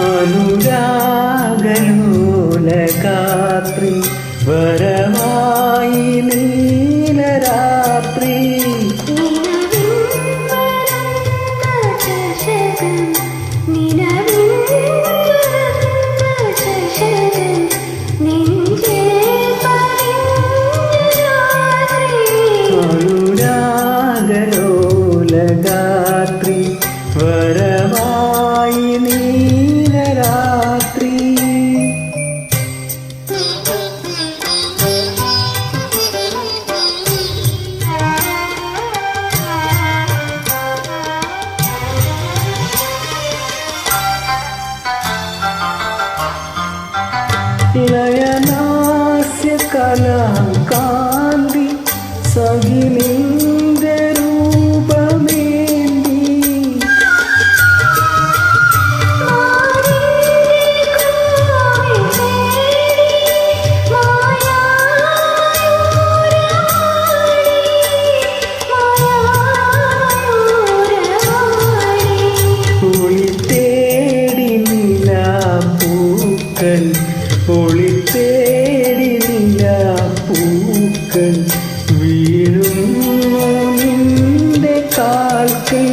അനുരാഗലോല വര നയനാസ്യ കലാകാന്തി സഹിനിന്റെ രൂപമേന്തി ഒളി തേടി നിലാ പൂക്കൾ ഒളിത്തേടി നില പൂക്കൾ വീഴുന്നു നിന്റെ കാൽക്കേ